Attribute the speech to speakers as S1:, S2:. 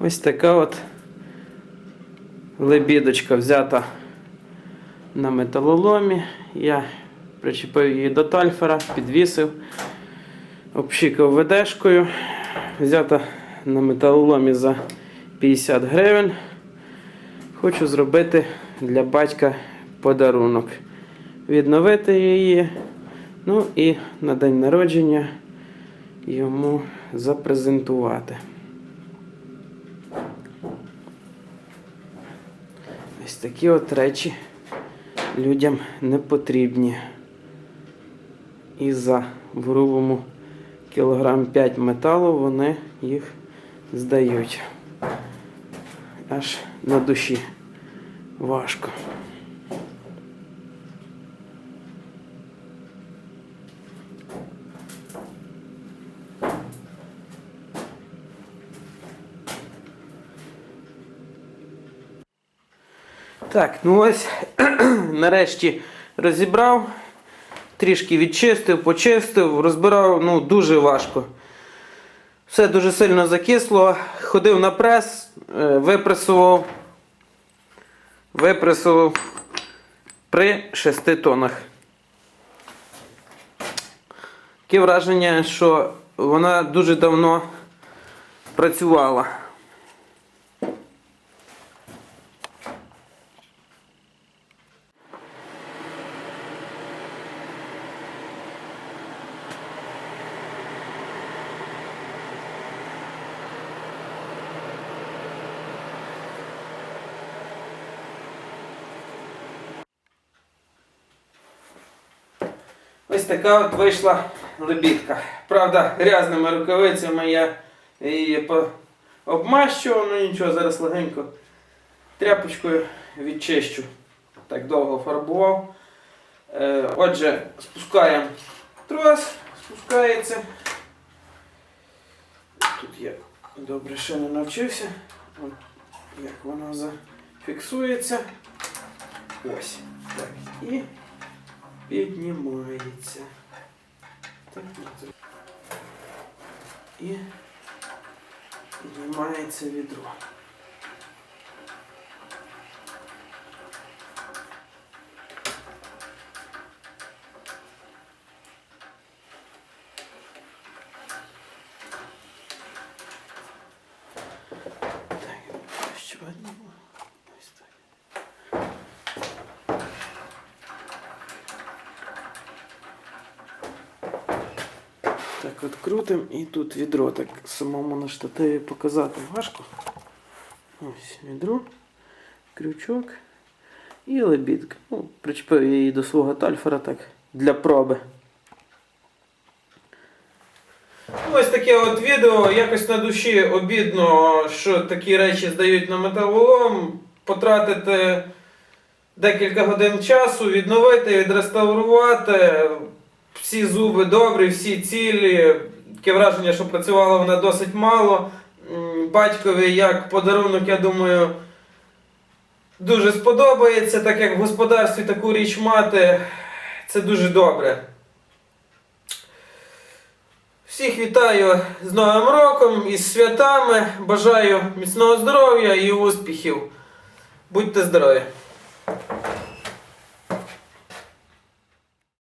S1: Ось така от лебідочка взята на металоломі. Я причепив її до тальфера, підвісив, обшикав ведешкою. Взята на металоломі за 50 гривень. Хочу зробити для батька подарунок. Відновити її. Ну і на день народження йому запрезентувати. Ось такі от речі людям не потрібні. І за в грубому кілограм 5 металу вони їх здають. Аж на душі важко. Так, ну ось нарешті розібрав, трішки відчистив, почистив, розбирав ну, дуже важко. Все дуже сильно закисло. Ходив на прес, е, випресував, випресував при 6 тонах. Таке враження, що вона дуже давно працювала. Ось така от вийшла лебідка. Правда, грязними рукавицями я її обмащував, ну нічого, зараз легенько тряпочкою відчищу. Так довго фарбував. Е, отже, спускаємо трос, спускається. Тут я добре ще не навчився. От як воно зафіксується. Ось. Так. І піднімається. Так, от. І піднімається відро. Так, ще одне. От крутим і тут відро так самому на штативі показати важко. Ось відро, крючок і лебідка. Ну, причепив її до свого тальфера так для проби. Ось таке от відео. Якось на душі обідно, що такі речі здають на металолом. Потратити декілька годин часу, відновити, відреставрувати. Всі зуби добрі, всі цілі. Таке враження, що працювала вона досить мало. Батькові як подарунок, я думаю, дуже сподобається, так як в господарстві таку річ мати. Це дуже добре. Всіх вітаю з Новим роком і з святами. Бажаю міцного здоров'я і успіхів. Будьте здорові!